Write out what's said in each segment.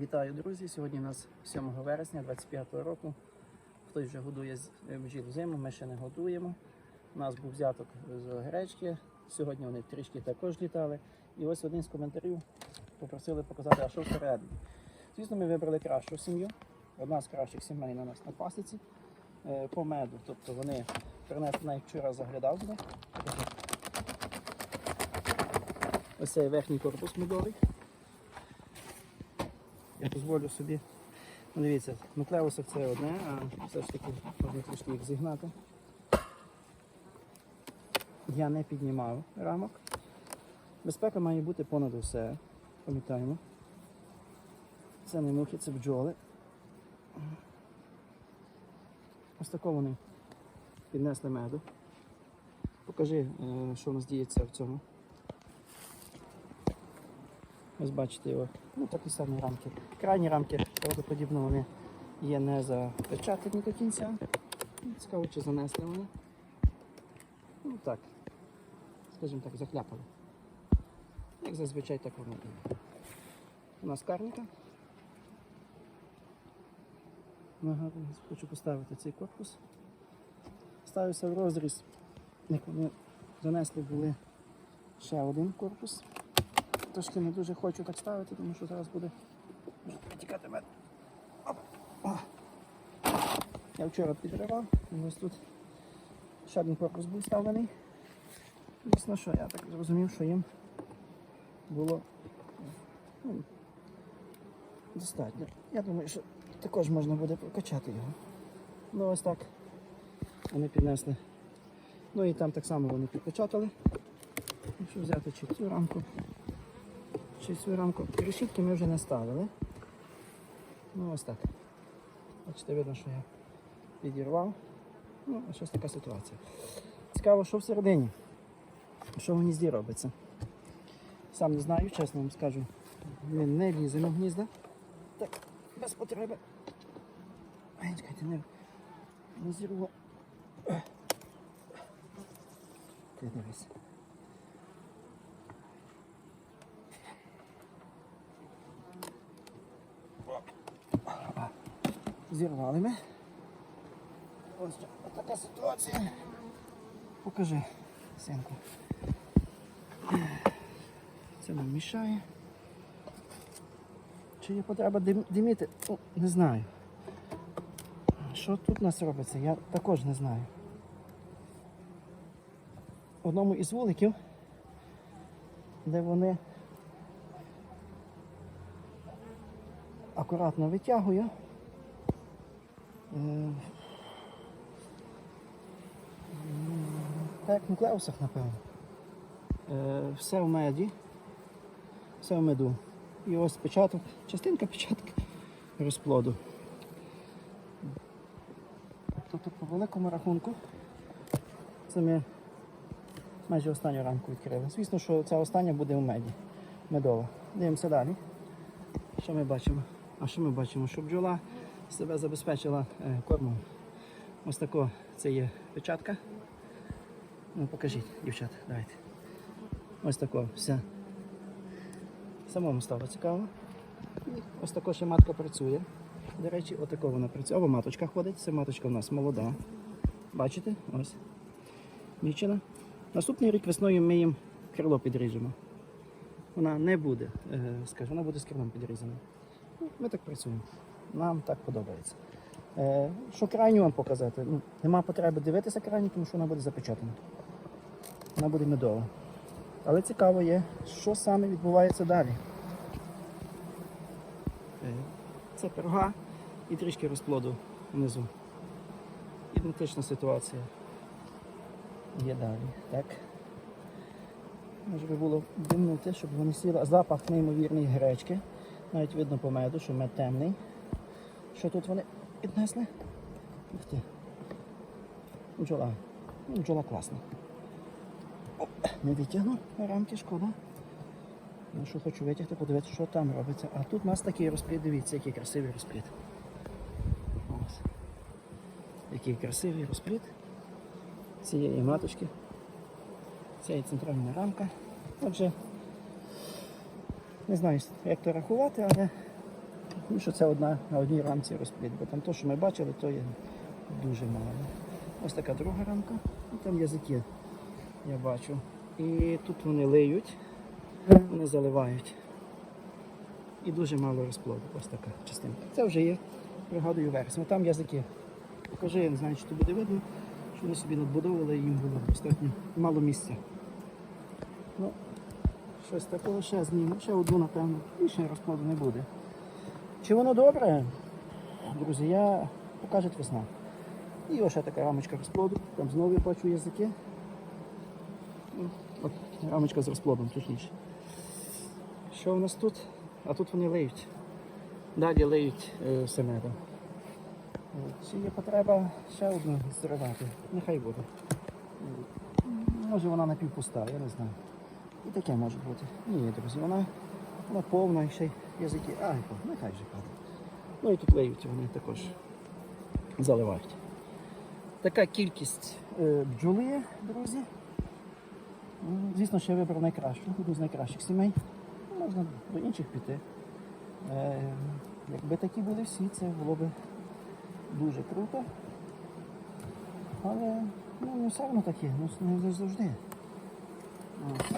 Вітаю, друзі! Сьогодні у нас 7 вересня 25 року. Хтось вже годує е, бджіл зиму, ми ще не годуємо. У нас був взяток з гречки. Сьогодні вони трішки також літали. І ось один з коментарів попросили показати, а що всередині. Звісно, ми вибрали кращу сім'ю. Одна з кращих сімей на нас на пасіці е, по меду. Тобто вони принесли навіть вчора заглядав. Ось цей верхній корпус медовий. Я дозволю собі. Ну, дивіться, нуклеусик це одне, а все ж таки можна трішки їх зігнати. Я не піднімав рамок. Безпека має бути понад усе. Пам'ятаємо. Це не мухи, це бджоли. Ось тако вони піднесли меду. Покажи, е, що у нас діється в цьому. Ось бачите його. Ну, такі самі рамки. Крайні рамки, правдоподібно, вони є не запечатані до кінця. Цікаво, чи занесли вони. Ну так, скажімо так, захляпали. Як зазвичай так воно. У нас карніка. Ага, хочу поставити цей корпус. Ставився в розріз, як вони занесли були ще один корпус. Трошки не дуже хочу так ставити, тому що зараз буде може потікати мед. Я вчора підривав, ось тут ще один корпус був ставлений. Дійсно, що я так зрозумів, що їм було ну, достатньо. Я думаю, що також можна буде прокачати його. Ну ось так вони піднесли. Ну і там так само вони підпечатали. Якщо взяти чи цю рамку, цю рамку. Решітки ми вже не ставили. Ну ось так. Бачите, видно, що я підірвав. Ну, ось ось така ситуація. Цікаво, що всередині. Що в гнізді робиться. Сам не знаю, чесно вам скажу. Ми не ліземо в гнізда. Так, без потреби. Ай, чекайте, не, не зірву. Ти дивись. Зірвали ми. Ось така ситуація. Покажи, синку. Це нам мішає. Чи є потреба диміти? Ну, не знаю. Що тут у нас робиться, я також не знаю. Одному із вуликів, де вони акуратно витягую. Так, як нуклеусах, напевно. Е, Все в меді, все в меду. І ось початок, частинка початка розплоду. Тобто по великому рахунку це ми майже останню рамку відкрили. Звісно, що ця остання буде в меді. Медова. Дивимося далі. Що ми бачимо? А що ми бачимо? Що бджола себе забезпечила е, кормом. Ось тако це є печатка. Ну, покажіть, дівчата, давайте. Ось тако все. Самому стало цікаво. Ось тако ще матка працює. До речі, отако вона працює. Або маточка ходить. Це маточка у нас молода. Бачите? Ось. Дівчина. Наступний рік весною ми їм крило підріжемо. Вона не буде, е, скажу, вона буде з крилом підрізана. Ну, Ми так працюємо. Нам так подобається. Е, що крайню вам показати? Ну, нема потреби дивитися крайню, тому що вона буде запечатана. Вона буде медова. Але цікаво є, що саме відбувається далі. Е, Це пирога і трішки розплоду внизу. Ідентична ситуація є далі. Так. Може би було димнути, щоб вони сіли. Запах неймовірний гречки. Навіть видно по меду, що мед темний. Що тут вони піднесли? Ух ти. Бджола. Ну, Бджола класна. О, не витягну рамки, шкода. Ну, що хочу витягти, подивитися, що там робиться. А тут у нас такий розплід, дивіться, який красивий розплід. Ось. Який красивий розплід цієї маточки. Це центральна рамка. Отже, не знаю, як то рахувати, але І що це одна на одній рамці розплід, бо там то, що ми бачили, то є дуже мало. Ось така друга рамка, і там язики, я бачу. І тут вони лиють, вони заливають. І дуже мало розплоду. Ось така частинка. Це вже є, пригадую, вересня. Там язики. Покажи, я не знаю, чи то буде видно, що вони собі надбудовували, і їм було достатньо мало місця. Ну, щось такого ще зніму, ще одну, напевно. Більше розкладу не буде. Чи воно добре? Друзі, я покаже весна. І ось така рамочка розплоду. Там знову я бачу язики. Ну, От рамочка з розплодом, точніше. Що у нас тут? А тут вони лиють. Далі лиють е, семеро. Чи є потреба ще одну зривати? Нехай буде. Може вона напівпуста, я не знаю. І таке може бути. Ні, друзі, вона, вона повна і ще й язики. Ай, нехай же падає. Ну і тут леють вони також заливають. Така кількість е, бджоли, друзі. Звісно, ще вибрав найкращу, одну з найкращих сімей. Можна до інших піти. Е, якби такі були всі, це було б дуже круто. Але ну, не все одно таке, ну не завжди. Ось.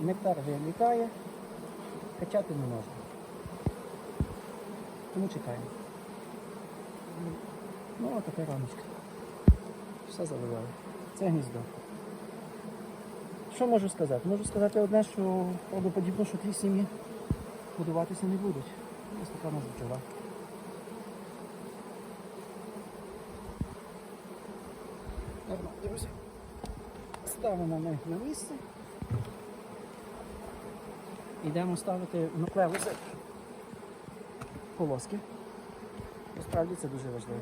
Нектар вилітає, качати не можна. Тому чекаємо. Ну, ось така рамочка. Все заливаю. Це гніздо. Що можу сказати? Можу сказати одне, що правдоподібно, що ті сім'ї будуватися не будуть. Ось така у нас бджола. Нормально, друзі. Ставимо ми на місце. Йдемо ставити нуклеуси полоски. Насправді це дуже важливо.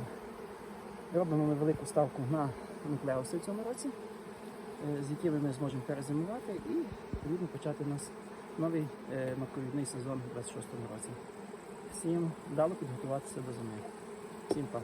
Робимо ми велику ставку на нуклеуси в цьому році, е, з якими ми зможемо перезимувати і відповідно почати у нас новий е, матковідний сезон у 26-му році. Всім вдало підготуватися до зими. Всім па.